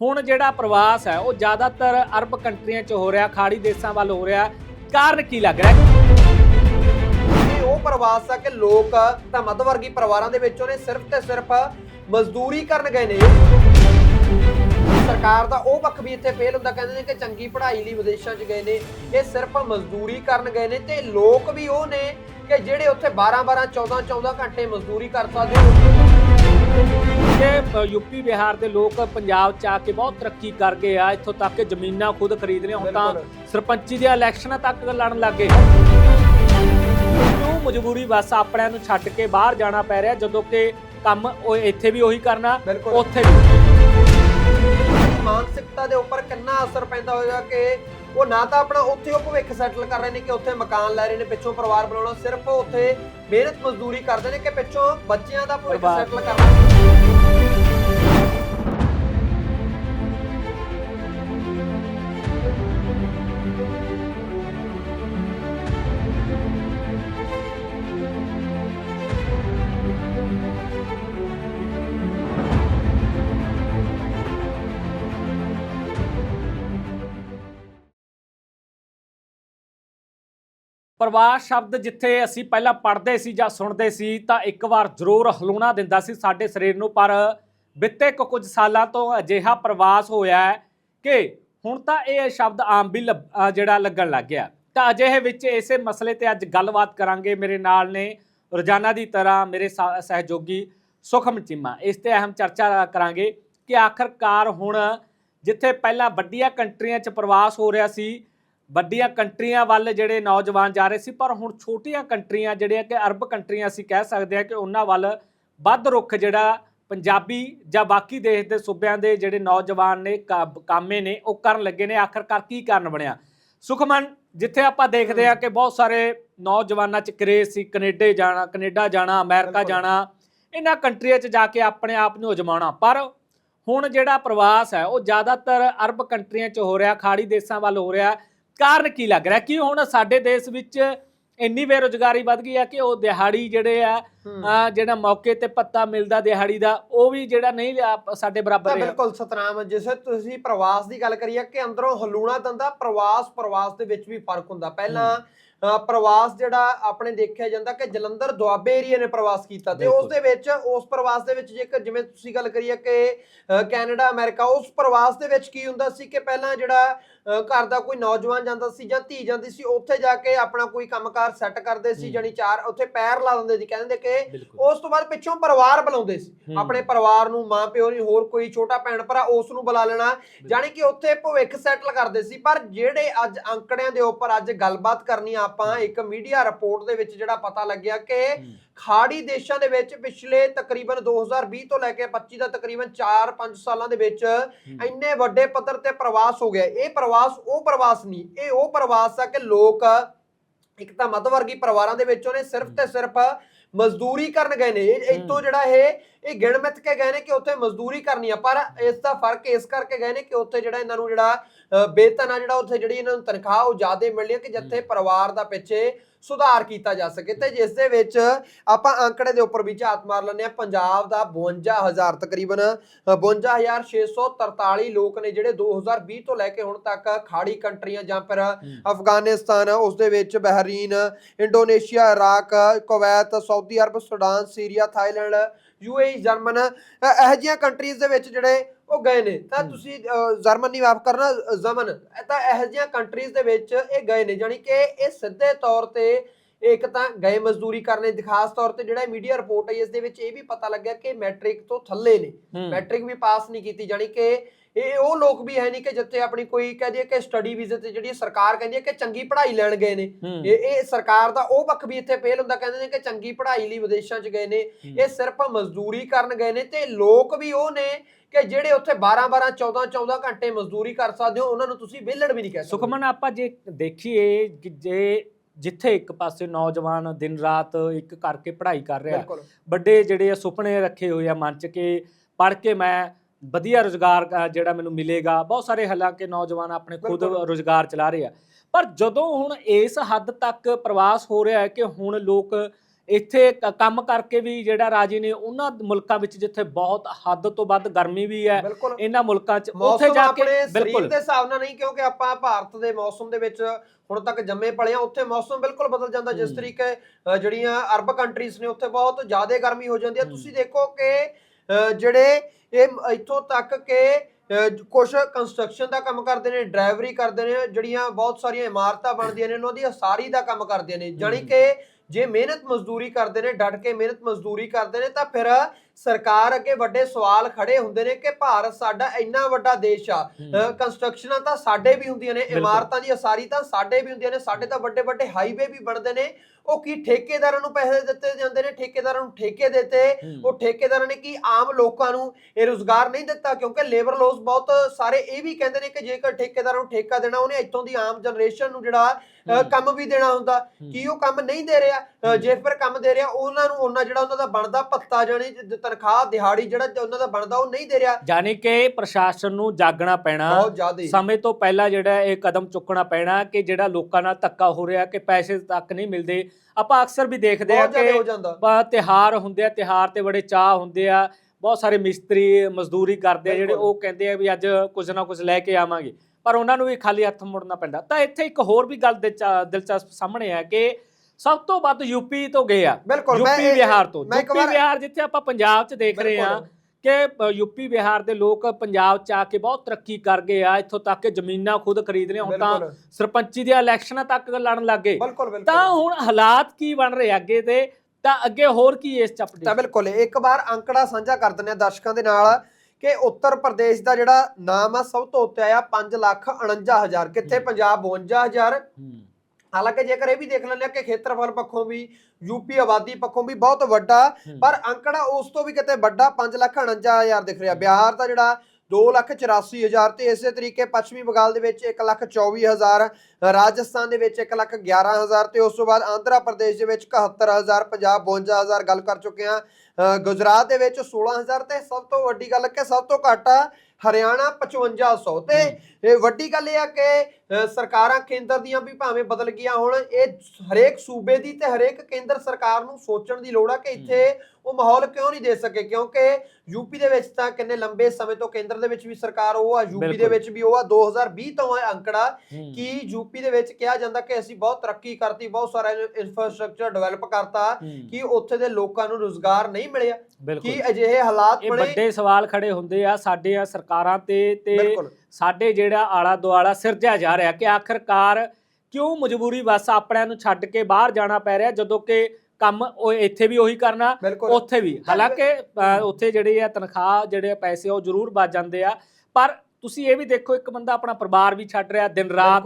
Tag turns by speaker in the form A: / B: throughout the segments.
A: ਹੁਣ ਜਿਹੜਾ ਪ੍ਰਵਾਸ ਹੈ, ਉਹ ਜ਼ਿਆਦਾਤਰ ਅਰਬ ਕੰਟਰੀਆਂ 'ਚ ਹੋ ਰਿਹਾ, ਖਾੜੀ ਦੇਸ਼ਾਂ ਵੱਲ ਹੋ ਰਿਹਾ। ਕਾਰਨ ਕੀ ਲੱਗ ਰਿਹਾ?
B: ਇਹ ਉਹ ਪ੍ਰਵਾਸ ਆ ਕਿ ਲੋਕ ਤਾਂ ਮੱਧ ਵਰਗੀ ਪਰਿਵਾਰਾਂ ਦੇ ਵਿੱਚੋਂ ਨੇ ਸਿਰਫ ਤੇ ਸਿਰਫ ਮਜ਼ਦੂਰੀ ਕਰਨ ਗਏ ਨੇ। ਸਰਕਾਰ ਦਾ ਉਹ ਪੱਖ ਵੀ ਇੱਥੇ ਫੇਲ ਹੁੰਦਾ, ਕਹਿੰਦੇ ਨੇ ਕਿ ਚੰਗੀ ਪੜ੍ਹਾਈ ਲਈ ਵਿਦੇਸ਼ਾਂ 'ਚ ਗਏ ਨੇ। ਇਹ ਸਿਰਫ ਮਜ਼ਦੂਰੀ ਕਰਨ ਗਏ ਨੇ ਤੇ ਲੋਕ ਵੀ ਉਹ ਨੇ ਕਿ ਜਿਹੜੇ ਉੱਥੇ 12 12 14 14 ਘੰਟੇ ਮਜ਼ਦੂਰੀ ਕਰ ਸਕਦੇ ਹੋ
A: ਕਿ ਯੂਪੀ ਬਿਹਾਰ ਦੇ ਲੋਕ ਪੰਜਾਬ 'ਚ ਆ ਕੇ ਬਹੁਤ ਤਰੱਕੀ ਕਰ ਗਏ ਆ ਇੱਥੋਂ ਤੱਕ ਕਿ ਜ਼ਮੀਨਾਂ ਖੁਦ ਖਰੀਦ ਰਹੇ ਹੁਣ ਤਾਂ। ਸਰਪੰਚੀ ਦੀਆਂ ਇਲੈਕਸ਼ਨਾਂ ਤੱਕ ਲੜਨ ਲੱਗ ਗਏ ਕਿਉਂ ਮਜਬੂਰੀ ਬਸ ਆਪਣਿਆਂ ਨੂੰ ਛੱਡ ਕੇ ਬਾਹਰ ਜਾਣਾ ਪੈ ਰਿਹਾ ਜਦੋਂ ਕਿ ਕੰਮ ਉਹ ਇੱਥੇ ਵੀ ਉਹੀ ਕਰਨਾ। ਉੱਥੇ ਵੀ
B: ਮਾਨਸਿਕਤਾ ਦੇ ਉੱਪਰ ਕਿੰਨਾ ਅਸਰ ਪੈਂਦਾ ਹੋਏਗਾ ਕਿ ਉਹ ਨਾ ਤਾਂ ਆਪਣਾ ਉੱਥੇ ਉਹ ਭਵਿੱਖ ਸੈਟਲ ਕਰ ਰਹੇ ਨੇ ਕਿ ਉੱਥੇ ਮਕਾਨ ਲੈ ਰਹੇ ਨੇ ਪਿੱਛੋਂ ਪਰਿਵਾਰ ਬਣਾਉਣਾ ਸਿਰਫ ਉੱਥੇ ਮਿਹਨਤ ਮਜ਼ਦੂਰੀ ਕਰਦੇ ਨੇ ਕਿ ਪਿੱਛੋਂ ਬੱਚਿਆਂ ਦਾ ਭਵਿੱਖ। ਸੈਟਲ ਕਰਨਾ
A: ਪ੍ਰਵਾਸ ਸ਼ਬਦ ਜਿੱਥੇ ਅਸੀਂ ਪਹਿਲਾਂ ਪੜ੍ਹਦੇ ਸੀ ਜਾਂ ਸੁਣਦੇ ਸੀ, ਤਾਂ ਇੱਕ ਵਾਰ ਜ਼ਰੂਰ ਹਲੂਣਾ ਦਿੰਦਾ ਸੀ ਸਾਡੇ ਸਰੀਰ ਨੂੰ, ਪਰ ਬਿੱਤੇ ਕੁ ਕੁਝ ਸਾਲਾਂ ਤੋਂ ਅਜਿਹਾ ਪ੍ਰਵਾਸ ਹੋਇਆ ਹੈ ਕਿ ਹੁਣ ਤਾਂ ਇਹ ਸ਼ਬਦ ਆਮ ਵੀ ਲੱਭ- ਜਿਹੜਾ ਲੱਗਣ ਲੱਗ ਗਿਆ। ਤਾਂ ਅਜਿਹੇ ਵਿੱਚ ਇਸੇ ਮਸਲੇ ਤੇ ਅੱਜ ਗੱਲਬਾਤ ਕਰਾਂਗੇ। ਮੇਰੇ ਨਾਲ ਨੇ ਰੋਜ਼ਾਨਾ ਦੀ ਤਰ੍ਹਾਂ ਮੇਰੇ ਸਾ- ਸਹਿਯੋਗੀ ਸੁਖਮ ਚੀਮਾ। ਇਸ ਤੇ ਅਹਿਮ ਚਰਚਾ ਕਰਾਂਗੇ ਕਿ ਆਖਰਕਾਰ ਹੁਣ ਜਿੱਥੇ ਪਹਿਲਾਂ ਵੱਡੀਆਂ ਕੰਟਰੀਆਂ 'ਚ ਪ੍ਰਵਾਸ ਹੋ ਰਿਹਾ ਸੀ ਵੱਡੀਆਂ ਕੰਟਰੀਆਂ ਵੱਲ ਜਿਹੜੇ ਨੌਜਵਾਨ ਜਾ ਰਹੇ ਸੀ ਪਰ ਹੁਣ ਛੋਟੀਆਂ ਕੰਟਰੀਆਂ ਜਿਹੜੀਆਂ ਕਿ ਅਰਬ ਕੰਟਰੀਆਂ ਅਸੀਂ ਕਹਿ ਸਕਦੇ ਹਾਂ ਕਿ ਉਹਨਾਂ ਵੱਲ ਵੱਧ ਰੁੱਖ ਜਿਹੜਾ ਪੰਜਾਬੀ ਜਾਂ ਬਾਕੀ ਦੇਸ਼ ਦੇ ਸੂਬਿਆਂ ਦੇ ਜਿਹੜੇ ਨੌਜਵਾਨ ਨੇ ਕਾਮੇ ਨੇ ਉਹ ਕਰਨ ਲੱਗੇ ਨੇ ਆਖਰਕਾਰ ਕੀ ਕਾਰਨ ਬਣਿਆ? ਸੁਖਮਨ ਜਿੱਥੇ ਆਪਾਂ ਦੇਖਦੇ ਹਾਂ ਕਿ ਬਹੁਤ ਸਾਰੇ ਨੌਜਵਾਨਾਂ 'ਚ ਕਰੇਜ਼ ਸੀ ਕੈਨੇਡਾ ਜਾਣਾ ਕੈਨੇਡਾ ਜਾਣਾ ਅਮਰੀਕਾ। ਜਾਣਾ ਇਹਨਾਂ ਕੰਟਰੀਆਂ 'ਚ ਜਾ ਕੇ ਆਪਣੇ ਆਪ ਨੂੰ ਅਜਮਾਉਣਾ। ਪਰ ਹੁਣ ਜਿਹੜਾ ਪ੍ਰਵਾਸ ਹੈ ਉਹ ਜ਼ਿਆਦਾਤਰ ਅਰਬ ਕੰਟਰੀਆਂ 'ਚ ਹੋ ਰਿਹਾ ਖਾੜੀ ਦੇਸ਼ਾਂ ਵੱਲ ਹੋ ਰਿਹਾ। ਕਾਰਨ ਕੀ ਲੱਗ ਰਿਹਾ? ਕਿ ਹੁਣ ਸਾਡੇ ਦੇਸ਼ ਵਿੱਚ ਇੰਨੀ ਬੇਰੁਜ਼ਗਾਰੀ ਵੱਧ ਗਈ ਆ ਕਿ ਉਹ ਦਿਹਾੜੀ ਜਿਹੜੇ ਆ ਜਿਹੜਾ ਮੌਕੇ ਤੇ ਪੱਤਾ ਮਿਲਦਾ ਦਿਹਾੜੀ ਦਾ ਉਹ ਵੀ ਜਿਹੜਾ ਨਹੀਂ ਸਾਡੇ ਬਰਾਬਰ ਰਿਹਾ।
B: ਬਿਲਕੁਲ ਸਤਨਾਮ ਜਿਸੇ ਤੁਸੀਂ ਪ੍ਰਵਾਸ ਦੀ ਗੱਲ ਕਰੀਏ ਕਿ ਅੰਦਰੋਂ ਹਲੂਣਾ ਦੰਦਾ ਪ੍ਰਵਾਸ ਪ੍ਰਵਾਸ ਦੇ ਵਿੱਚ ਵੀ ਫ਼ਰਕ ਹੁੰਦਾ। ਪਹਿਲਾਂ ਪ੍ਰਵਾਸ ਜਿਹੜਾ ਆਪਣੇ ਦੇਖਿਆ ਜਾਂਦਾ ਕਿ ਜਲੰਧਰ ਦੁਆਬੇ ਏਰੀਆ ਨੇ ਪ੍ਰਵਾਸ ਕੀਤਾ ਤੇ। ਉਸ ਦੇ ਵਿੱਚ ਉਸ ਪ੍ਰਵਾਸ ਦੇ ਵਿੱਚ ਜੇਕਰ ਜਿਵੇਂ ਤੁਸੀਂ ਗੱਲ ਕਰੀਏ ਕਿ ਕੈਨੇਡਾ ਅਮਰੀਕਾ ਉਸ ਪ੍ਰਵਾਸ ਦੇ ਵਿੱਚ ਕੀ ਹੁੰਦਾ ਸੀ ਕਿ ਪਹਿਲਾਂ ਜਿਹੜਾ ਘਰ ਦਾ ਕੋਈ ਨੌਜਵਾਨ ਜਾਂਦਾ ਸੀ ਜਾਂ ਧੀ ਜਾਂਦੀ ਸੀ ਉੱਥੇ ਜਾ ਕੇ ਆਪਣਾ ਕੋਈ ਕੰਮਕਾਰ ਸੈੱਟ ਕਰਦੇ ਸੀ। ਜਾਨੀ ਚਾਰ ਉੱਥੇ ਪੈਰ ਲਾ ਦਿੰਦੇ ਸੀ ਕਹਿੰਦੇ ਕਿ ਉਸ ਤੋਂ ਬਾਅਦ ਪਿੱਛੋਂ ਪਰਿਵਾਰ ਬੁਲਾਉਂਦੇ ਸੀ। ਆਪਣੇ ਪਰਿਵਾਰ ਨੂੰ ਮਾਂ ਪਿਓ ਨਹੀਂ ਹੋਰ ਕੋਈ ਛੋਟਾ ਭੈਣ ਭਰਾ ਉਸ ਨੂੰ ਬੁਲਾ ਲੈਣਾ ਜਾਣੀ ਕਿ ਉੱਥੇ ਭਵਿੱਖ ਸੈਟਲ ਕਰਦੇ ਸੀ ਪਰ ਜਿਹੜੇ ਅੱਜ ਅੰਕੜਿਆਂ ਦੇ ਉੱਪਰ ਅੱਜ ਗੱਲਬਾਤ ਕਰਨੀ ਆ ਆਪਾਂ ਇੱਕ ਮੀਡੀਆ ਰਿਪੋਰਟ ਦੇ ਵਿੱਚ ਜਿਹੜਾ ਪਤਾ ਲੱਗਿਆ ਕਿ। ਖਾੜੀ ਦੇਸ਼ਾਂ ਦੇ ਵਿੱਚ ਪਿਛਲੇ ਤਕਰੀਬਨ 2020 ਤੋਂ ਲੈ ਕੇ 25 ਦਾ ਤਕਰੀਬਨ 4-5 ਸਾਲਾਂ ਦੇ ਵਿੱਚ ਇੰਨੇ ਵੱਡੇ ਪੱਧਰ ਤੇ ਪ੍ਰਵਾਸ ਹੋ ਗਿਆ। ਇਹ ਪ੍ਰਵਾਸ ਉਹ ਪ੍ਰਵਾਸ ਨਹੀਂ ਇਹ ਉਹ ਪ੍ਰਵਾਸ ਆ ਕਿ ਲੋਕ ਇੱਕ ਤਾਂ ਮੱਧ ਵਰਗੀ ਪਰਿਵਾਰਾਂ ਦੇ ਵਿੱਚੋਂ ਨੇ ਸਿਰਫ ਤੇ ਸਿਰਫ ਮਜ਼ਦੂਰੀ ਕਰਨ ਗਏ ਨੇ। ਇਹ ਇੱਥੋਂ ਜਿਹੜਾ ਇਹ ਇਹ ਗਿਣ ਮਿੱਥ ਕੇ ਗਏ ਨੇ ਕਿ ਉੱਥੇ ਮਜ਼ਦੂਰੀ ਕਰਨੀ ਆ। ਪਰ ਇਸ ਦਾ ਫ਼ਰਕ ਇਸ ਕਰਕੇ ਗਏ ਨੇ ਕਿ ਉੱਥੇ ਜਿਹੜਾ ਇਹਨਾਂ ਨੂੰ ਜਿਹੜਾ ਵੇਤਨ ਆ ਜਿਹੜਾ ਉੱਥੇ ਜਿਹੜੀ ਇਹਨਾਂ ਨੂੰ ਤਨਖਾਹ ਉਹ ਜ਼ਿਆਦਾ ਮਿਲਣੀ ਕਿ ਜਿੱਥੇ ਪਰਿਵਾਰ ਦਾ ਪਿੱਛੇ ਸੁਧਾਰ ਕੀਤਾ ਜਾ ਸਕੇ ਤੇ ਜਿਸ ਦੇ ਵਿੱਚ ਆਪਾਂ ਅੰਕੜੇ ਦੇ ਉੱਪਰ ਵੀ ਝਾਤ ਮਾਰ ਲੈਂਦੇ ਆ ਪੰਜਾਬ ਦਾ 52000 ਤਕਰੀਬਨ ਅ, 52643 ਲੋਕ ਨੇ ਜਿਹੜੇ 2020 ਤੋਂ ਲੈ ਕੇ ਹੁਣ ਤੱਕ ਖਾੜੀ ਕੰਟਰੀਆਂ ਜਾਂ ਫਿਰ ਅਫਗਾਨਿਸਤਾਨ ਉਸ ਦੇ ਵਿੱਚ Bahrain Indonesia Iraq Kuwait Saudi Arabia Sudan Syria Thailand UAE German ਇਹੋ ਜਿਹੀਆਂ ਕੰਟਰੀਜ਼ ਦੇ ਵਿੱਚ ਜਿਹੜੇ ਉਹ ਗਏ ਨੇ ਤਾਂ। ਤੁਸੀਂ ਜਰਮਨ ਮਾਫ ਕਰਨਾ ਜ਼ਮਨ ਇਹ ਤਾਂ ਇਹੋ ਜਿਹੀਆਂ ਕੰਟਰੀਜ਼ ਦੇ ਵਿੱਚ ਇਹ ਗਏ ਨੇ ਜਾਨੀ ਕਿ ਇਹ ਸਿੱਧੇ ਤੌਰ ਤੇ ਇੱਕ ਤਾਂ ਗਏ ਮਜ਼ਦੂਰੀ ਕਰਨੇ ਦੀ ਖਾਸ ਤੌਰ ਤੇ ਜਿਹੜਾ ਮੀਡੀਆ ਰਿਪੋਰਟ ਆਈ ਇਸ ਦੇ ਵਿੱਚ ਇਹ ਵੀ ਪਤਾ ਲੱਗਿਆ ਕਿ ਮੈਟ੍ਰਿਕ ਤੋਂ ਥੱਲੇ ਨੇ। ਮੈਟ੍ਰਿਕ ਵੀ ਪਾਸ ਨਹੀਂ ਕੀਤੀ ਜਾਣੀ ਕਿ ਇਹ ਉਹ ਲੋਕ ਵੀ ਹੈ ਨਹੀਂ ਕਿ ਜਿੱਥੇ ਆਪਣੀ ਕੋਈ ਕਹਿ ਦਈਏ ਕਿ ਸਟੱਡੀ ਵੀਜ਼ੇ ਤੇ ਜਿਹੜੀ ਸਰਕਾਰ ਕਹਿੰਦੀ ਹੈ ਕਿ ਚੰਗੀ ਪੜ੍ਹਾਈ ਲੈਣ ਗਏ ਨੇ।
A: ਹੂੰ।
B: ਇਹ ਇਹ ਸਰਕਾਰ ਦਾ ਉਹ ਪੱਖ ਵੀ ਇੱਥੇ ਫੇਲ ਹੁੰਦਾ ਕਹਿੰਦੇ ਨੇ ਕਿ ਚੰਗੀ ਪੜ੍ਹਾਈ ਲਈ ਵਿਦੇਸ਼ਾਂ 'ਚ ਗਏ ਨੇ। ਇਹ ਸਿਰਫ ਮਜ਼ਦੂਰੀ ਕਰਨ ਗਏ ਨੇ ਤੇ ਲੋਕ ਵੀ ਉਹ ਨੇ ਕਿ ਜਿਹੜੇ ਉੱਥੇ 12 12 14 14 ਘੰਟੇ ਮਜ਼ਦੂਰੀ ਕਰ ਸਕਦੇ ਹੋ ਉਹਨਾਂ ਨੂੰ ਤੁਸੀਂ ਵਿਹਲੜ ਵੀ ਨਹੀਂ ਕਹਿ ਸਕਦੇ।
A: ਸੁਖਮਨ ਆਪਾਂ ਜੇ ਦੇਖੀਏ ਕਿ ਜੇ ਜਿੱਥੇ ਇੱਕ ਪਾਸੇ ਨੌਜਵਾਨ ਦਿਨ ਰਾਤ ਇੱਕ ਕਰਕੇ ਪੜ੍ਹਾਈ ਕਰ ਰਿਹਾ ਵੱਡੇ ਜਿਹੜੇ ਆ ਸੁਪਨੇ ਰੱਖੇ ਹੋਏ ਆ ਮਨ ਚ ਕਿ ਪੜ੍ਹ ਕੇ ਮੈਂ ਵਧੀਆ ਰੋਜ਼ਗਾਰ ਜਿਹੜਾ ਮੈਨੂੰ ਮਿਲੇਗਾ ਬਹੁਤ ਸਾਰੇ ਹਾਲਾਂਕਿ ਨੌਜਵਾਨ ਆਪਣੇ ਖੁਦ। ਰੋਜ਼ਗਾਰ ਚਲਾ ਰਹੇ ਆ ਪਰ ਜਦੋਂ ਹੁਣ ਇਸ ਹੱਦ ਤੱਕ ਪ੍ਰਵਾਸ ਹੋ ਰਿਹਾ ਹੈ ਕਿ ਹੁਣ ਲੋਕ ਇੱਥੇ ਕੰਮ ਕਰਕੇ ਵੀ ਜਿਹੜਾ ਰਾਜੀ ਨੇ ਉਹਨਾਂ ਮੁਲਕਾਂ ਵਿੱਚ ਜਿੱਥੇ ਬਹੁਤ ਹੱਦ ਤੋਂ ਵੱਧ ਗਰਮੀ ਵੀ ਹੈ ਇਹਨਾਂ ਮੁਲਕਾਂ 'ਚ ਉੱਥੇ ਜਾ ਕੇ ਬਿਲਕੁਲ
B: ਦੇ ਹਿਸਾਬ ਨਾਲ ਨਹੀਂ ਕਿਉਂਕਿ ਆਪਾਂ ਭਾਰਤ ਦੇ ਮੌਸਮ ਦੇ ਵਿੱਚ ਹੁਣ ਤੱਕ ਜੰਮੇ ਪਲੇ ਆ ਉੱਥੇ ਮੌਸਮ ਬਿਲਕੁਲ ਬਦਲ ਜਾਂਦਾ ਜਿਸ। ਤਰੀਕੇ ਜਿਹੜੀਆਂ ਅਰਬ ਕੰਟਰੀਜ਼ ਨੇ ਉੱਥੇ ਬਹੁਤ ਜ਼ਿਆਦਾ ਗਰਮੀ ਹੋ ਜਾਂਦੀ ਹੈ। ਤੁਸੀਂ ਦੇਖੋ ਕਿ ਜਿਹੜੇ ਇਹ ਇੱਥੋਂ ਤੱਕ ਕਿ ਕੁਝ ਕੰਸਟਰਕਸ਼ਨ ਦਾ ਕੰਮ ਕਰਦੇ ਨੇ ਡਰਾਈਵਰੀ ਕਰਦੇ ਨੇ ਜਿਹੜੀਆਂ ਬਹੁਤ ਸਾਰੀਆਂ ਇਮਾਰਤਾਂ ਬਣਦੀਆਂ ਨੇ ਉਹਨਾਂ ਦੀ ਸਾਰੀ ਦਾ ਕੰਮ ਕਰਦੇ ਨੇ
A: ਹੂੰ।
B: ਕਿ ਜੇ ਮਿਹਨਤ ਮਜ਼ਦੂਰੀ ਕਰਦੇ ਨੇ ਡਟ ਕੇ ਮਿਹਨਤ ਮਜ਼ਦੂਰੀ ਕਰਦੇ ਨੇ ਤਾਂ ਫਿਰ ਸਰਕਾਰ ਅੱਗੇ ਵੱਡੇ ਸਵਾਲ ਖੜੇ ਹੁੰਦੇ ਨੇ ਕਿ ਭਾਰਤ ਸਾਡਾ ਇੰਨਾ ਵੱਡਾ ਦੇਸ਼ ਆ। ਕੰਸਟਰਕਸ਼ਨਾਂ ਤਾਂ ਸਾਡੇ ਵੀ ਹੁੰਦੀਆਂ ਨੇ। ਇਮਾਰਤਾਂ ਦੀ ਅਸਾਰੀ ਤਾਂ ਸਾਡੇ ਵੀ ਹੁੰਦੀਆਂ ਨੇ ਸਾਡੇ ਤਾਂ ਵੱਡੇ ਵੱਡੇ ਹਾਈਵੇ ਵੀ ਬਣਦੇ ਨੇ ਉਹ ਕੀ ਠੇਕੇਦਾਰਾਂ ਨੂੰ ਪੈਸੇ ਦਿੱਤੇ ਜਾਂਦੇ ਨੇ? ਠੇਕੇਦਾਰਾਂ ਨੂੰ ਠੇਕੇ ਦਿੱਤੇ। ਉਹ ਠੇਕੇਦਾਰਾਂ ਨੇ ਕੀ ਆਮ ਲੋਕਾਂ ਨੂੰ ਇਹ ਰੋਜ਼ਗਾਰ ਨਹੀਂ ਦਿੱਤਾ? ਕਿਉਂਕਿ ਲੇਬਰ ਲੋਸ ਬਹੁਤ ਸਾਰੇ ਇਹ ਵੀ ਕਹਿੰਦੇ ਨੇ ਕਿ ਜੇਕਰ ਠੇਕੇਦਾਰਾਂ ਨੂੰ ਠੇਕਾ ਦੇਣਾ ਉਹਨੇ ਇੱਥੋਂ ਦੀ ਆਮ ਜਨਰੇਸ਼ਨ ਨੂੰ ਜਿਹੜਾ ਅ,
A: ਹੂੰ।
B: ਕੰਮ ਵੀ ਦੇਣਾ ਹੁੰਦਾ।
A: ਹੂੰ।
B: ਕੀ ਉਹ ਕੰਮ ਨਹੀਂ ਦੇ ਰਿਹਾ? ਅ,
A: ਹੂੰ।
B: ਜੇ ਫਿਰ ਕੰਮ ਦੇ ਰਿਹਾ ਉਹਨਾਂ ਨੂੰ ਉਹਨਾਂ ਜਿਹੜਾ ਉਹਨਾਂ ਦਾ ਬਣਦਾ ਭੱਤਾ ਜਾਣੀ ਜ- ਤਨਖਾਹ ਦਿਹਾੜੀ ਜਿਹੜਾ ਉਹਨਾਂ ਦਾ ਬਣਦਾ ਉਹ ਨਹੀਂ ਦੇ ਰਿਹਾ।
A: ਯਾਨੀ ਕਿ ਪ੍ਰਸ਼ਾਸਨ ਨੂੰ ਜਾਗਣਾ ਪੈਣਾ।
B: ਬਹੁਤ ਜ਼ਿਆਦਾ।
A: ਸਮੇਂ ਤੋਂ ਪਹਿਲਾਂ ਜਿਹੜਾ ਇਹ ਕਦਮ ਚੁੱਕਣਾ ਪੈਣਾ ਕਿ ਜਿਹੜਾ ਲੋਕਾਂ ਨਾਲ ਧੱਕਾ ਹੋ ਰਿਹਾ ਕਿ ਪੈਸੇ ਤੱਕ ਨਹੀਂ ਮਿਲਦੇ। ਆਪਾਂ ਅਕਸਰ ਵੀ ਦੇਖਦੇ ਆ
B: ਬਹੁਤ ਜ਼ਿਆਦਾ ਹੋ
A: ਕਿ
B: ਜਾਂਦਾ।
A: ਬ- ਤਿਉਹਾਰ ਹੁੰਦੇ ਆ ਤਿਉਹਾਰ ਤੇ ਬੜੇ ਚਾਹ ਹੁੰਦੇ ਆ। ਬਹੁਤ ਸਾਰੇ ਮਿਸਤਰੀ ਮਜ਼ਦੂਰੀ ਕਰਦੇ ਆ ਜਿਹੜੇ
B: ਬਿਲਕੁਲ।
A: ਉਹ ਕਹਿੰਦੇ ਆ ਵੀ ਅੱਜ ਕੁਝ ਨਾ ਕੁਝ ਲੈ ਕੇ ਆਵਾਂਗੇ। ਪਰ ਉਹਨਾਂ ਨੂੰ ਵੀ ਖਾਲੀ ਹੱਥ ਮੁੜਨਾ ਪੈਂਦਾ। ਤਾਂ ਇੱਥੇ ਇੱਕ ਹੋਰ ਵੀ ਗੱਲ ਦਿਲਚਾ- ਦਿਲਚਸਪ ਸਾਹਮਣੇ ਆ ਕਿ ਸਭ ਤੋਂ ਵੱਧ ਯੂਪੀ ਤੋਂ ਗਏ ਆ। ਯੂਪੀ ਬਿਹਾਰ ਤੋਂ। ਯੂਪੀ ਬਿਹਾਰ ਜਿੱਥੇ ਆਪਾਂ ਪੰਜਾਬ 'ਚ ਦੇਖ ਰਹੇ ਆ। ਕਿ ਯੂਪੀ ਬਿਹਾਰ ਦੇ ਲੋਕ ਪੰਜਾਬ 'ਚ ਆ ਕੇ ਬਹੁਤ ਤਰੱਕੀ ਕਰ ਗਏ ਆ। ਇੱਥੋਂ ਤੱਕ ਕਿ ਜ਼ਮੀਨਾਂ ਖੁਦ ਖਰੀਦ ਰਹੇ ਹੁਣ ਤਾਂ ਸਰਪੰਚੀ ਦੀਆਂ ਇਲੈਕਸ਼ਨਾਂ ਤੱਕ ਲੜਨ ਲੱਗੇ ਤਾਂ ਹੁਣ ਹਾਲਾਤ ਕੀ ਬਣ ਰਹੇ ਅੱਗੇ ਤੇ ਤਾਂ ਅੱਗੇ ਹੋਰ ਕੀ ਇਸ ਚ
B: ਤਾਂ ਬਿਲਕੁਲ ਇੱਕ ਵਾਰ ਅੰਕੜਾ ਸਾਂਝਾ ਕਰ ਦਿੰਦੇ ਆ ਦਰਸ਼ਕਾਂ ਦੇ ਨਾਲ। ਕਿ ਉੱਤਰ ਪ੍ਰਦੇਸ਼ ਦਾ ਜਿਹੜਾ ਨਾਮ ਆ ਸਭ ਤੋਂ ਉੱਤੇ ਆਇਆ 5 ਲੱਖ 49000 ਕਿੱਥੇ। ਪੰਜਾਬ 52000 ਹਾਲਾਂਕਿ ਜੇਕਰ ਇਹ ਵੀ ਦੇਖ ਲੈਂਦੇ ਆ ਕਿ ਖੇਤਰਫਲ ਪੱਖੋਂ ਵੀ ਯੂਪੀ ਆਬਾਦੀ ਪੱਖੋਂ ਵੀ ਬਹੁਤ ਵੱਡਾ ਪਰ ਅੰਕੜਾ ਉਸ ਤੋਂ ਵੀ ਕਿਤੇ ਵੱਡਾ 5 ਲੱਖ 49000 ਦਿਖ ਰਿਹਾ। ਬਿਹਾਰ ਦਾ ਜਿਹੜਾ 2 ਲੱਖ 84000 ਤੇ ਇਸੇ ਤਰੀਕੇ ਪੱਛਮੀ ਬੰਗਾਲ ਦੇ ਵਿੱਚ 1 ਲੱਖ 24000 ਰਾਜਸਥਾਨ ਦੇ ਵਿੱਚ 1 ਲੱਖ 11000 ਤੇ ਉਸ ਤੋਂ ਬਾਅਦ ਆਂਧਰਾ ਪ੍ਰਦੇਸ਼ ਦੇ ਵਿੱਚ 71000 ਪੰਜਾਬ 52000 ਗੱਲ ਕਰ ਚੁੱਕੇ ਆ ਗੁਜਰਾਤ ਦੇ ਵਿੱਚ 16000 ਤੇ ਸਭ ਤੋਂ ਵੱਡੀ ਗੱਲ ਕਿ ਸਭ ਤੋਂ ਘੱਟ ਆ ਹਰਿਆਣਾ 5500 ਤੇ। ਇਹ ਵੱਡੀ ਗੱਲ ਇਹ ਆ ਕਿ ਸਰਕਾਰਾਂ ਕੇਂਦਰ ਦੀਆਂ ਵੀ ਭਾਵੇਂ ਬਦਲ ਗਈਆਂ ਹੁਣ ਇਹ ਹਰੇਕ ਸੂਬੇ ਦੀ ਤੇ ਹਰੇਕ ਕੇਂਦਰ ਸਰਕਾਰ ਨੂੰ ਸੋਚਣ ਦੀ ਲੋੜ ਆ ਕਿ ਇੱਥੇ ਉਹ ਮਾਹੌਲ ਕਿਉਂ ਨਹੀਂ ਦੇ ਸਕੇ? ਕਿਉਂਕਿ ਯੂਪੀ ਦੇ ਵਿੱਚ ਤਾਂ ਕਿੰਨੇ ਲੰਬੇ ਸਮੇਂ ਤੋਂ ਕੇਂਦਰ ਦੇ ਵਿੱਚ ਵੀ ਸਰਕਾਰ ਉਹ ਆ ਯੂਪੀ ਦੇ। ਵਿੱਚ ਵੀ ਉਹ ਆ। 2020 ਤੋਂ ਅੰਕੜਾ ਕਿ ਯੂਪੀ ਦੇ ਵਿੱਚ ਕਿਹਾ ਜਾਂਦਾ ਕਿ ਅਸੀਂ ਬਹੁਤ ਤਰੱਕੀ ਕਰਤੀ ਬਹੁਤ ਸਾਰਾ ਇਨਫਰਾਸਟ੍ਰਕਚਰ ਡਿਵੈਲਪ ਕਰਤਾ ਕਿ ਉੱਥੇ ਦੇ ਲੋਕਾਂ ਨੂੰ ਰੋਜ਼ਗਾਰ ਨਹੀਂ ਮਿਲਿਆ ਕਿ ਅਜਿਹੇ ਹਾਲਾਤ
A: ਇਹ
B: ਬਣੇ।
A: ਵੱਡੇ ਸਵਾਲ ਖੜੇ ਹੁੰਦੇ ਆ ਸਾਡੇ ਆ ਸਰਕਾਰਾਂ ਤੇ ਤੇ ਸਾਡੇ ਜਿਹੜਾ ਆਲਾ ਦੁਆਲਾ ਸਿਰਜਿਆ ਜਾ ਰਿਹਾ ਕਿ ਆਖਰਕਾਰ ਕਿਉਂ ਮਜਬੂਰੀ ਬਸ ਆਪਣਿਆਂ ਨੂੰ ਛੱਡ ਕੇ ਬਾਹਰ ਜਾਣਾ ਪੈ ਰਿਹਾ ਜਦੋਂ ਕਿ ਕੰਮ ਉਹ ਇੱਥੇ ਵੀ ਉਹੀ ਕਰਨਾ ਉੱਥੇ ਵੀ। ਹਾਲਾਂਕਿ ਉੱਥੇ ਜਿਹੜੇ ਆ ਤਨਖਾਹ ਜਿਹੜੇ ਪੈਸੇ ਉਹ ਜ਼ਰੂਰ ਬਚ ਜਾਂਦੇ ਆ ਪਰ ਤੁਸੀਂ ਇਹ ਵੀ ਦੇਖੋ ਇੱਕ ਬੰਦਾ ਆਪਣਾ ਪਰਿਵਾਰ ਵੀ ਛੱਡ ਰਿਹਾ ਦਿਨ ਰਾਤ।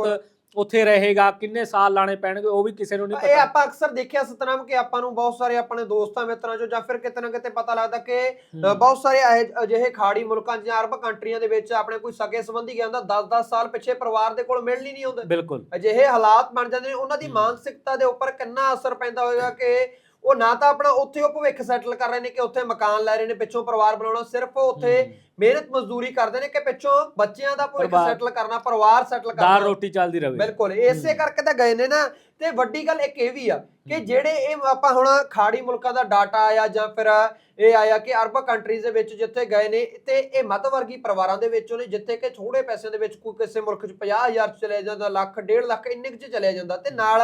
A: ਉੱਥੇ ਰਹੇਗਾ ਕਿੰਨੇ ਸਾਲ ਲਾਣੇ ਪੈਣਗੇ ਉਹ ਵੀ ਕਿਸੇ ਨੂੰ ਨਹੀਂ
B: ਇਹ
A: ਪਤਾ।
B: ਆਪਾਂ ਅਕਸਰ ਦੇਖਿਆ ਸਤਨਾਮ ਕਿ ਆਪਾਂ ਨੂੰ ਬਹੁਤ ਸਾਰੇ ਆਪਣੇ ਦੋਸਤਾਂ ਮਿੱਤਰਾਂ ਚੋਂ ਜਾਂ ਫਿਰ ਕਿਤੇ ਨਾ ਕਿਤੇ ਪਤਾ ਲੱਗਦਾ ਕਿ ਅ, ਬਹੁਤ ਸਾਰੇ ਇਹੋ- ਅਜਿਹੇ ਖਾੜੀ ਮੁਲਕਾਂ 'ਚ ਜਾਂ ਅਰਬ ਕੰਟਰੀਆਂ ਦੇ ਵਿੱਚ ਆਪਣੇ ਕੋਈ ਸਕੇ ਸੰਬੰਧੀ ਗਿਆ ਹੁੰਦਾ 10-10 ਸਾਲ ਪਿੱਛੇ ਪਰਿਵਾਰ ਦੇ ਕੋਲ ਮਿਲਣ ਹੀ ਨਹੀਂ ਆਉਂਦੇ।
A: ਬਿਲਕੁਲ।
B: ਅਜਿਹੇ ਹਾਲਾਤ ਬਣ ਜਾਂਦੇ ਨੇ ਉਹਨਾਂ ਦੀ
A: ਹਮ।
B: ਮਾਨਸਿਕਤਾ ਦੇ ਉੱਪਰ ਕਿੰਨਾ ਅਸਰ ਪੈਂਦਾ ਹੋਵੇਗਾ ਕਿ ਉਹ ਨਾ ਤਾਂ ਆਪਣਾ ਉੱਥੇ ਉਹ ਭਵਿੱਖ ਸੈਟਲ ਕਰ ਰਹੇ ਨੇ ਕਿ ਉੱਥੇ ਮਕਾਨ ਲੈ ਰਹੇ ਨੇ ਪਿੱਛੋਂ ਪਰਿਵਾਰ ਬਣਾਉਣਾ ਸਿਰਫ ਉੱਥੇ। ਮਿਹਨਤ ਮਜ਼ਦੂਰੀ ਕਰਦੇ ਨੇ ਕਿ ਪਿੱਛੋਂ ਬੱਚਿਆਂ ਦਾ ਭਵਿੱਖ। ਸੈਟਲ ਕਰਨਾ ਪਰਿਵਾਰ ਸੈਟਲ ਕਰਨਾ
A: ਦਾਲ ਰੋਟੀ ਚੱਲਦੀ ਰਵੇ
B: ਬਿਲਕੁਲ ਇਸੇ। ਕਰਕੇ ਤਾਂ ਗਏ ਨੇ ਨਾ ਤੇ ਵੱਡੀ ਗੱਲ ਇੱਕ ਇਹ ਵੀ ਆ ਕਿ। ਜਿਹੜੇ ਇਹ ਆਪਾਂ ਹੁਣ ਖਾੜੀ ਮੁਲਕਾਂ ਦਾ ਡਾਟਾ ਆਇਆ ਜਾਂ ਫਿਰ ਇਹ ਆਇਆ ਕਿ ਅਰਬ ਕੰਟਰੀਜ਼ ਦੇ ਵਿੱਚ ਜਿੱਥੇ ਗਏ ਨੇ ਤੇ ਇਹ ਮੱਧ ਵਰਗੀ ਪਰਿਵਾਰਾਂ ਦੇ ਵਿੱਚੋਂ ਨੇ ਜਿੱਥੇ ਕਿ ਥੋੜੇ ਪੈਸਿਆਂ ਦੇ ਵਿੱਚ ਕੋਈ ਕਿਸੇ ਮੁਲਕ ਚ 50000 ਚ ਚਲਿਆ ਜਾਂਦਾ ਲੱਖ ਡੇਢ ਲੱਖ ਇੰਨੇ ਚ ਚਲਿਆ ਜਾਂਦਾ ਤੇ ਨਾਲ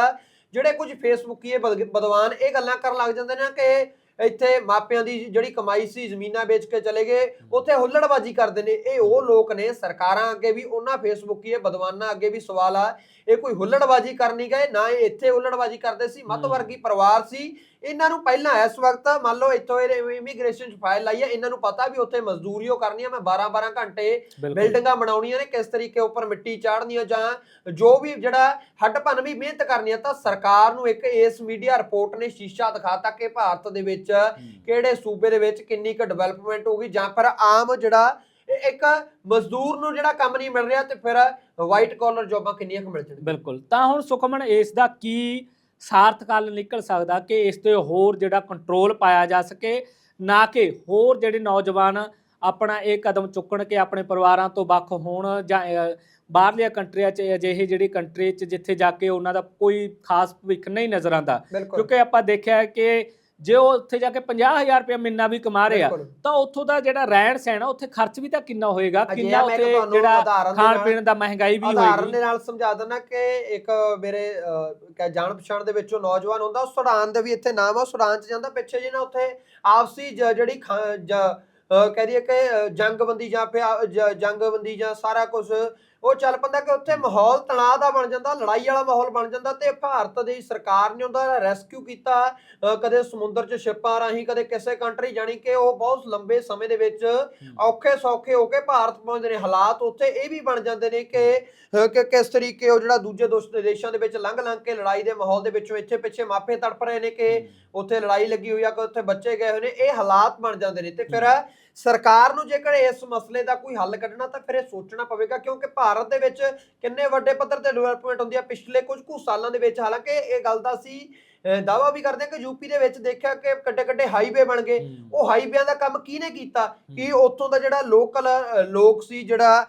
B: ਜਿਹੜੇ ਕੁਝ ਫੇਸਬੁੱਕੀਏ ਬਦ- ਬਦਵਾਨ ਇਹ ਗੱਲਾਂ ਕਰਨ ਲੱਗ ਜਾਂਦੇ ਨੇ ਕਿ ਇੱਥੇ ਮਾਪਿਆਂ ਦੀ ਜਿਹੜੀ ਕਮਾਈ ਸੀ ਜ਼ਮੀਨਾਂ ਵੇਚ ਕੇ ਚਲੇ ਗਏ ਉੱਥੇ ਹੁੱਲੜਬਾਜ਼ੀ ਕਰਦੇ ਨੇ। ਇਹ ਉਹ ਲੋਕ ਨੇ ਸਰਕਾਰਾਂ ਅੱਗੇ ਵੀ ਉਹਨਾਂ ਫੇਸਬੁੱਕੀਏ ਬਦਵਾਨਾਂ ਅੱਗੇ ਵੀ ਸਵਾਲ ਆ। ਇਹ ਕੋਈ ਹੁੱਲੜਬਾਜ਼ੀ ਕਰਨੀ ਗਏ ਨਾ ਇਹ ਇੱਥੇ ਹੁੱਲੜਬਾਜ਼ੀ ਕਰਦੇ ਸੀ। ਮੱਧ। ਵਰਗੀ ਪਰਿਵਾਰ ਸੀ ਇਹਨਾਂ ਨੂੰ ਪਹਿਲਾਂ ਇਸ ਵਕਤ ਮੰਨ ਲਓ ਇੱਥੋਂ ਇਹ ਇਮੀਗ੍ਰੇਸ਼ਨ 'ਚ ਫਾਈਲ ਲਾਈ ਹੈ ਇਹਨਾਂ ਨੂੰ ਪਤਾ ਵੀ ਉੱਥੇ ਮਜ਼ਦੂਰੀ ਉਹ ਕਰਨੀ ਹੈ ਮੈਂ 12-12 ਘੰਟੇ ਬਿਲਡਿੰਗਾਂ ਬਣਾਉਣੀਆਂ ਨੇ ਕਿਸ ਤਰੀਕੇ ਉੱਪਰ ਮਿੱਟੀ ਚਾੜਨੀਆਂ ਜਾਂ ਜੋ ਵੀ ਜਿਹੜਾ ਹੱਡ ਭੰਨ ਵੀ ਮਿਹਨਤ ਕਰਨੀ ਹੈ ਤਾਂ ਸਰਕਾਰ ਨੂੰ ਇੱਕ ਇਸ ਮੀਡੀਆ ਰਿਪੋਰਟ ਨੇ ਸ਼ੀਸ਼ਾ ਦਿਖਾਤਾ ਕਿ ਭਾਰਤ ਦੇ ਵਿੱਚ ਕਿਹੜੇ ਸੂਬੇ ਦੇ ਵਿੱਚ ਕਿੰਨੀ ਕੁ ਡਿਵੈਲਪਮੈਂਟ ਹੋਗੀ ਜਾਂ ਫਿਰ ਆਮ ਜਿਹੜਾ ਇੱਕ ਮਜ਼ਦੂਰ ਨੂੰ ਜਿਹੜਾ ਕੰਮ ਨਹੀਂ ਮਿਲ ਰਿਹਾ ਤੇ ਫਿਰ ਵਾਈਟ ਕਾਲਰ ਜੌਬਾਂ ਕਿੰਨੀਆਂ ਕੁ ਮਿਲ ਜਾਣਗੀਆਂ।
A: ਬਿਲਕੁਲ। ਤਾਂ ਹੁਣ ਸੁਖਮਨ ਇਸ ਦਾ ਕੀ ਸਾਰਥਕ ਹੱਲ ਨਿਕਲ ਸਕਦਾ ਕਿ ਇਸ ਤੇ ਹੋਰ ਜਿਹੜਾ ਕੰਟਰੋਲ ਪਾਇਆ ਜਾ ਸਕੇ ਨਾ ਕਿ ਹੋਰ ਜਿਹੜੇ ਨੌਜਵਾਨ ਆਪਣਾ ਇਹ ਕਦਮ ਚੁੱਕਣ ਕਿ ਆਪਣੇ ਪਰਿਵਾਰਾਂ ਤੋਂ ਵੱਖ ਹੋਣ ਜਾਂ ਬਾਹਰਲੀਆਂ ਕੰਟਰੀਆਂ 'ਚ ਅਜਿਹੀ ਜਿਹੜੀ ਕੰਟਰੀ 'ਚ ਜਿੱਥੇ ਜਾ ਕੇ ਉਹਨਾਂ ਦਾ ਕੋਈ ਖਾਸ ਭਵਿੱਖ ਨਹੀਂ ਨਜ਼ਰ ਆਉਂਦਾ। ਕਿਉਂਕਿ ਆਪਾਂ ਦੇਖਿਆ ਕਿ ਜੇ ਉਹ ਉੱਥੇ ਜਾ ਕੇ 50000 ਰੁਪਏ ਮਹੀਨਾ ਵੀ ਕਮਾ ਰਹੇ
B: ਬਿਲਕੁਲ।
A: ਤਾਂ ਉੱਥੋਂ ਦਾ ਜਿਹੜਾ ਰਹਿਣ ਸਹਿਣ ਆ ਉੱਥੇ ਖਰਚ ਵੀ ਤਾਂ ਕਿੰਨਾ ਹੋਏਗਾ
B: ਅਜਿਹਾ
A: ਕਿੰਨਾ
B: ਮੈਂ
A: ਉੱਥੇ
B: ਤੁਹਾਨੂੰ
A: ਜਿਹੜਾ
B: ਉਦਾਹਰਨ ਦੇ
A: ਖਾਣ
B: ਨਾਲ-
A: ਪੀਣ ਦਾ ਮਹਿੰਗਾਈ ਵੀ
B: ਉਦਾਹਰਨ
A: ਹੋਏਗੀ
B: ਦੇ ਨਾਲ ਸਮਝਾ ਦਿੰਦਾ ਕਿ ਇੱਕ ਮੇਰੇ ਅਹ, ਕਹਿ ਜਾਣ ਪਛਾਣ ਦੇ ਵਿੱਚੋਂ ਨੌਜਵਾਨ ਹੁੰਦਾ ਉਹ ਸੁਡਾਨ ਦੇ ਵੀ ਇੱਥੇ ਨਾਮ ਆ ਉਹ ਸੁਡਾਨ ਚ ਜਾਂਦਾ ਪਿੱਛੇ ਜੀ ਨਾ ਉੱਥੇ ਆਪਸੀ ਜ- ਜਿਹੜੀ ਖਾ- ਜ- ਅਹ, ਕਹਿ ਦਈਏ ਕਿ ਅਹ, ਜੰਗਬੰਦੀ ਜਾਂ ਫਿਰ ਆ- ਜ- ਜੰਗਬੰਦੀ ਜਾਂ ਸਾਰਾ ਕੁਝ ਉਹ ਚੱਲ ਪੈਂਦਾ ਕਿ ਉੱਥੇ ਮਾਹੌਲ ਤਣਾਅ ਦਾ ਬਣ ਜਾਂਦਾ ਲੜਾਈ ਵਾਲਾ ਮਾਹੌਲ ਬਣ ਜਾਂਦਾ ਤੇ ਭਾਰਤ ਦੀ ਸਰਕਾਰ ਨੇ ਉਹਦਾ ਰੈਸਕਿਊ ਕੀਤਾ ਕਦੇ ਸਮੁੰਦਰ 'ਚ ਸ਼ਿਪਾਂ ਰਾਹੀਂ ਕਦੇ ਕਿਸੇ ਕੰਟਰੀ ਜਾਣੀ ਕਿ ਉਹ ਬਹੁਤ ਲੰਬੇ ਸਮੇਂ ਦੇ ਵਿੱਚ ਔਖੇ ਸੌਖੇ ਹੋ ਕੇ ਭਾਰਤ ਪਹੁੰਚਦੇ ਨੇ। ਹਾਲਾਤ ਉੱਥੇ ਇਹ ਵੀ ਬਣ ਜਾਂਦੇ ਨੇ ਕਿ ਕਿਸ ਤਰੀਕੇ ਉਹ ਜਿਹੜਾ ਦੂਜੇ ਦੋਸਤ ਦੇਸ਼ਾਂ ਦੇ ਵਿੱਚ ਲੰਘ ਲੰਘ ਕੇ ਲੜਾਈ ਦੇ ਮਾਹੌਲ ਦੇ ਵਿੱਚੋਂ ਇੱਥੇ ਪਿੱਛੇ ਮਾਪੇ ਤੜਪ ਰਹੇ ਨੇ ਕਿ ਉੱਥੇ ਲੜਾਈ ਲੱਗੀ ਹੋਈ ਆ ਕਿ ਉੱਥੇ ਬੱਚੇ ਗਏ ਹੋਏ ਨੇ। ਇਹ ਹਾਲਾਤ ਬਣ ਜਾਂਦੇ ਨੇ ਤੇ ਫਿਰ ਸਰਕਾਰ ਨੂੰ ਜੇਕਰ ਇਸ ਮਸਲੇ ਦਾ ਕੋਈ ਹੱਲ ਕੱਢਣਾ ਤਾਂ ਫਿਰ ਇਹ ਸੋਚਣਾ ਪਵੇਗਾ ਕਿਉਂਕਿ ਭਾਰਤ ਦੇ ਵਿੱਚ ਕਿੰਨੇ ਵੱਡੇ ਪੱਧਰ ਤੇ ਡਿਵੈਲਪਮੈਂਟ ਹੁੰਦੀ ਆ ਪਿਛਲੇ ਕੁਝ ਕੁ ਸਾਲਾਂ ਦੇ ਵਿੱਚ। ਹਾਲਾਂਕਿ ਇਹ ਗੱਲ ਦਾ ਸੀ ਦਾਵਾ ਵੀ ਕਰਦੇ ਆ ਕਿ ਯੂਪੀ ਦੇ ਵਿੱਚ ਦੇਖਿਆ ਕਿ ਕੱਡੇ ਕੱਡੇ ਹਾਈਵੇ ਬਣ ਗਏ। ਉਹ ਹਾਈਵੇਆਂ ਦਾ ਕੰਮ ਕਿਹਨੇ ਕੀਤਾ? ਕਿ ਉੱਥੋਂ ਦਾ ਜਿਹੜਾ ਲੋਕਲ ਲੋਕ ਸੀ ਜਿਹੜਾ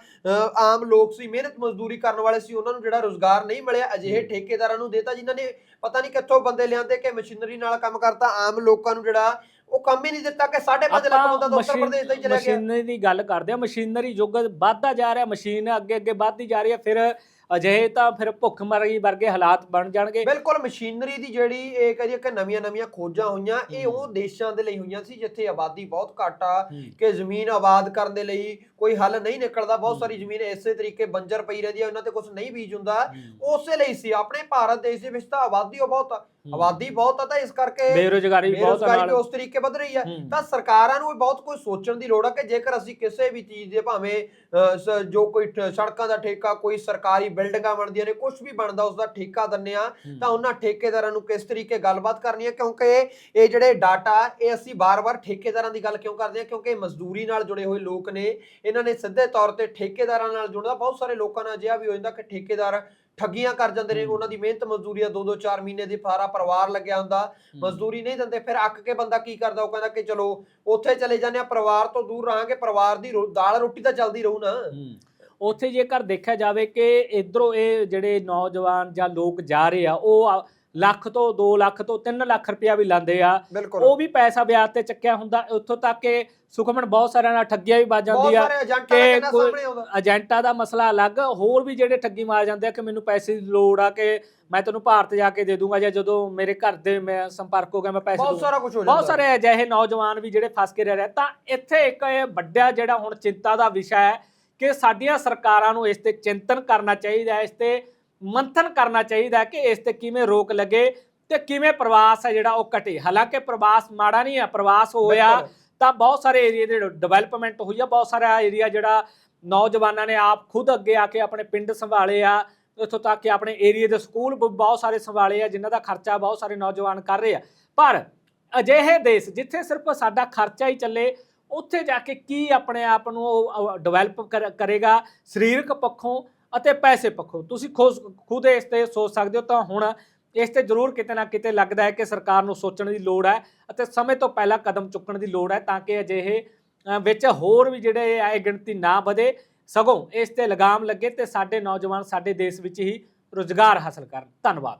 B: ਆਮ ਲੋਕ ਸੀ ਮਿਹਨਤ ਮਜ਼ਦੂਰੀ ਕਰਨ ਵਾਲੇ ਸੀ ਉਹਨਾਂ ਨੂੰ ਜਿਹੜਾ ਰੋਜ਼ਗਾਰ ਨਹੀਂ ਮਿਲਿਆ ਅਜਿਹੇ ਠੇਕੇਦਾਰਾਂ ਨੂੰ ਦੇਤਾ ਜਿਨ੍ਹਾਂ ਨੇ ਪਤਾ ਨਹੀਂ ਕਿੱਥੋਂ ਬੰਦੇ ਲਿਆਂਦੇ ਕਿ ਮਸ਼ੀਨਰੀ ਨਾਲ ਕੰਮ ਕਰਤਾ ਆਮ ਲੋਕਾਂ ਨੂੰ ਜਿਹੜਾ ਉਹ ਕੰਮ ਹੀ ਨਹੀਂ ਦਿੱਤਾ ਕਿ 5.5 ਲੱਖ ਬੰਦਾ ਤਾਂ ਉੱਤਰ ਪ੍ਰਦੇਸ਼ ਦਾ ਹੀ ਚਲਾ ਗਿਆ।
A: ਮਸ਼ੀਨਰੀ ਦੀ ਗੱਲ ਕਰਦੇ ਆ ਮਸ਼ੀਨਰੀ ਯੁੱਗ ਵੱਧਦਾ ਜਾ ਰਿਹਾ ਮਸ਼ੀਨ ਅੱਗੇ ਅੱਗੇ ਵੱਧਦੀ ਜਾ ਰਹੀ ਹੈ ਫਿਰ ਅਜਿਹੇ ਤਾਂ ਫਿਰ ਭੁੱਖਮਰੀ ਵਰਗੇ ਹਾਲਾਤ ਬਣ ਜਾਣਗੇ।
B: ਬਿਲਕੁਲ ਮਸ਼ੀਨਰੀ ਦੀ ਜਿਹੜੀ ਇਹ ਕਹੀਏ ਕਿ ਨਵੀਆਂ ਨਵੀਆਂ ਖੋਜਾਂ ਹੋਈਆਂ ਇਹ ਉਹ ਦੇਸ਼ਾਂ ਦੇ ਲਈ ਹੋਈਆਂ ਸੀ ਜਿੱਥੇ ਆਬਾਦੀ ਬਹੁਤ ਘੱਟ ਆ ਕਿ ਜ਼ਮੀਨ ਆਬਾਦ ਕਰਨ ਦੇ ਲਈ ਕੋਈ ਹੱਲ ਨਹੀਂ ਨਿਕਲਦਾ। ਬਹੁਤ ਸਾਰੀ ਜ਼ਮੀਨ ਇਸੇ ਤਰੀਕੇ ਬੰਜਰ ਪਈ ਰਹਿੰਦੀ ਹੈ ਉਹਨਾਂ ਤੇ ਕੁਝ ਨਹੀਂ ਬੀਜ ਹੁੰਦਾ। ਉਸੇ ਲਈ ਸੀ ਆਪਣੇ ਭਾਰਤ ਦੇਸ਼ ਦੇ ਵਿੱਚ ਤਾਂ ਆਬਾਦੀ ਉਹ ਬਹੁਤ ਆ। ਆਬਾਦੀ ਬਹੁਤ ਆ ਤਾਂ ਇਸ ਕਰਕੇ
A: ਬੇਰੋਜ਼ਗਾਰੀ ਬਹੁਤ ਨਾਲ।
B: ਉਸ ਤਰੀਕੇ ਵੱਧ ਰਹੀ ਆ।
A: ਹੂੰ।
B: ਤਾਂ ਸਰਕਾਰਾਂ ਨੂੰ ਬਹੁਤ ਕੁਝ ਸੋਚਣ ਦੀ ਲੋੜ ਆ ਕਿ ਜੇਕਰ ਅਸੀਂ ਕਿਸੇ ਵੀ ਚੀਜ਼ ਦੇ ਭਾਵੇਂ ਜੋ ਕੋਈ ਸੜਕਾਂ ਦਾ ਠੇਕਾ ਕੋਈ ਸਰਕਾਰੀ ਬਿਲਡਿੰਗਾਂ ਬਣਦੀਆਂ ਨੇ ਕੁਝ ਵੀ ਬਣਦਾ ਉਸ ਦਾ ਠੇਕਾ ਦਿੰਨੇ ਆ ਤਾਂ ਉਹਨਾਂ ਠੇਕੇਦਾਰਾਂ ਨੂੰ ਕਿਸ ਤਰੀਕੇ ਗੱਲਬਾਤ ਕਰਨੀ ਹੈ? ਕਿਉਂਕਿ ਇਹ ਜਿਹੜੇ ਡਾਟਾ ਇਹ ਅਸੀਂ ਬਾਰ-ਬਾਰ ਠੇਕੇਦਾਰਾਂ ਦੀ ਗੱਲ ਕਿਉਂ ਕਰਦੇ ਹਾਂ? ਕਿਉਂਕਿ ਮਜ਼ਦੂਰੀ ਨਾਲ ਜੁੜੇ ਹੋਏ ਲੋਕ ਨੇ। ਇਹਨਾਂ ਨੇ ਸਿੱਧੇ ਤੌਰ ਤੇ ਠੇਕੇਦਾਰਾਂ ਨਾਲ ਜੁੜਦਾ ਬਹੁਤ ਸਾਰੇ ਲੋਕਾਂ ਨਾਲ ਅਜਿਹਾ ਵੀ ਹੋ ਜਾਂਦਾ ਕਿ ਠੇਕੇਦਾਰ ਠੱਗੀਆਂ ਕਰ ਜਾਂਦੇ ਨੇ। ਉਹਨਾਂ ਦੀ ਮਿਹਨਤ ਮਜ਼ਦੂਰੀ ਆ 2-2 4 ਮਹੀਨੇ ਦੀ ਸਾਰਾ ਪਰਿਵਾਰ ਲੱਗਿਆ ਹੁੰਦਾ ਮਜ਼ਦੂਰੀ ਨਹੀਂ ਦਿੰਦੇ। ਫਿਰ ਅੱਕ ਕੇ ਬੰਦਾ ਕੀ ਕਰਦਾ? ਉਹ ਕਹਿੰਦਾ ਕਿ ਚਲੋ ਉੱਥੇ ਚਲੇ ਜਾਂਦੇ ਆ ਪਰਿਵਾਰ ਤੋਂ ਦੂਰ ਰਹਾਂਗੇ ਪਰਿਵਾਰ ਦੀ ਦਾਲ ਰੋਟੀ ਤਾਂ ਚੱਲਦੀ ਰਹੂ ਨਾ।
A: ਉੱਥੇ ਜੇਕਰ ਦੇਖਿਆ ਜਾਵੇ ਕਿ ਇਧਰੋਂ ਇਹ ਜਿਹੜੇ ਨੌਜਵਾਨ ਜਾਂ ਲੋਕ ਜਾ ਰਹੇ ਆ ਉਹ ਲੱਖ ਤੋਂ 2 ਲੱਖ ਤੋਂ 3 ਲੱਖ ਰੁਪਇਆ ਵੀ ਲਾਉਂਦੇ ਆ। ਉਹ ਵੀ ਪੈਸਾ ਵਿਆਜ ਤੇ ਚੱਕਿਆ ਹੁੰਦਾ ਉੱਥੋਂ ਤੱਕ ਕਿ ਸੁਖਮਨ ਬਹੁਤ ਸਾਰਿਆਂ ਨਾਲ ਠੱਗੀਆਂ ਵੀ ਵੱਜ ਜਾਂਦੀ ਆ ਕਿ ਏਜੰਟਾਂ ਦਾ ਮਸਲਾ ਅਲੱਗ ਹੋਰ ਵੀ ਜਿਹੜੇ ਠੱਗੀ ਮਾਰ ਜਾਂਦੇ ਆ ਕਿ ਮੈਨੂੰ ਪੈਸੇ ਦੀ ਲੋੜ ਆ ਕਿ ਮੈਂ ਤੈਨੂੰ ਭਾਰਤ ਜਾ ਕੇ ਦੇ ਦੂੰਗਾ ਜਾਂ ਜਦੋਂ ਮੇਰੇ ਘਰ ਦੇ ਮੈਂ ਸੰਪਰਕ ਹੋ ਗਿਆ ਮੈਂ ਪੈਸੇ
B: ਬਹੁਤ
A: ਦੂੰਗਾ
B: ਸਾਰਾ ਕੁਝ ਹੋ ਜਾਂਦਾ।
A: ਬਹੁਤ ਸਾਰੇ ਅਜਿਹੇ ਨੌਜਵਾਨ ਵੀ ਜਿਹੜੇ ਫਸ ਕੇ ਰਹਿ ਰਹੇ ਤਾਂ ਇੱਥੇ ਇੱਕ ਇਹ ਵੱਡਾ ਜਿਹੜਾ ਹੁਣ ਚਿੰਤਾ ਦਾ ਵਿਸ਼ਾ ਹੈ ਕਿ ਸਾਡੀਆਂ ਸਰਕਾਰਾਂ ਨੂੰ ਇਸ ਤੇ ਚਿੰਤਨ ਕਰਨਾ ਚਾਹੀਦਾ ਹੈ ਇਸ ਤੇ ਮੰਥਨ ਕਰਨਾ ਚਾਹੀਦਾ ਹੈ ਕਿ ਇਸ ਤੇ ਕਿਵੇਂ ਰੋਕ ਲੱਗੇ ਤੇ ਕਿਵੇਂ ਪ੍ਰਵਾਸ ਹੈ ਜਿਹੜਾ ਉਹ ਘਟੇ ਹਾਲਾਂਕਿ ਪ੍ਰਵਾਸ ਮਾੜਾ ਨਹੀਂ ਹੈ ਪ੍ਰਵਾਸ ਹੋਇਆ। ਤਾਂ ਬਹੁਤ ਸਾਰੇ ਏਰੀਆ ਦੇ ਡਿਵੈਲਪਮੈਂਟ ਹੋਈ ਆ ਬਹੁਤ ਸਾਰਾ ਏਰੀਆ ਜਿਹੜਾ ਨੌਜਵਾਨਾਂ ਨੇ ਆਪ ਖੁਦ ਅੱਗੇ ਆ ਕੇ ਆਪਣੇ ਪਿੰਡ ਸੰਭਾਲੇ ਆ ਇੱਥੋਂ ਤੱਕ ਕਿ ਆਪਣੇ ਏਰੀਆ ਦੇ ਸਕੂਲ ਬਹੁਤ ਸਾਰੇ ਸੰਭਾਲੇ ਆ ਜਿਨ੍ਹਾਂ ਦਾ ਖਰਚਾ ਬਹੁਤ ਸਾਰੇ ਨੌਜਵਾਨ ਕਰ ਰਹੇ ਆ ਪਰ ਅਜਿਹੇ ਦੇਸ਼ ਜਿੱਥੇ ਸਿਰਫ ਸਾਡਾ ਖਰਚਾ ਹੀ ਚੱਲੇ ਉੱਥੇ ਜਾ ਕੇ ਕੀ ਆਪਣੇ ਆਪ ਨੂੰ ਉਹ ਡਿਵੈਲਪ ਕਰੇਗਾ ਸਰੀਰਕ ਪੱਖੋਂ ਅਤੇ ਪੈਸੇ ਪੱਖੋਂ। ਤੁਸੀਂ ਖੁਦ ਖੁਦ ਇਸ ਤੇ ਸੋਚ ਸਕਦੇ ਹੋ ਤਾਂ ਹੁਣ ਇਸ ਤੇ ਜ਼ਰੂਰ ਕਿਤੇ ਨਾ ਕਿਤੇ ਲੱਗਦਾ ਹੈ ਕਿ ਸਰਕਾਰ ਨੂੰ ਸੋਚਣ ਦੀ ਲੋੜ ਹੈ ਅਤੇ ਸਮੇਂ ਤੋਂ ਪਹਿਲਾਂ ਕਦਮ ਚੁੱਕਣ ਦੀ ਲੋੜ ਹੈ ਤਾਂ ਕਿ ਅਜਿਹੇ ਵਿੱਚ ਹੋਰ ਵੀ ਜਿਹੜੇ ਹੈ ਗਿਣਤੀ ਨਾ ਵਧੇ, ਸਗੋਂ ਇਸ ਤੇ ਲਗਾਮ ਲੱਗੇ ਤੇ ਸਾਡੇ ਨੌਜਵਾਨ ਸਾਡੇ ਦੇਸ਼ ਵਿੱਚ ਹੀ ਰੁਜ਼ਗਾਰ ਹਾਸਲ ਕਰਨ। ਧੰਨਵਾਦ।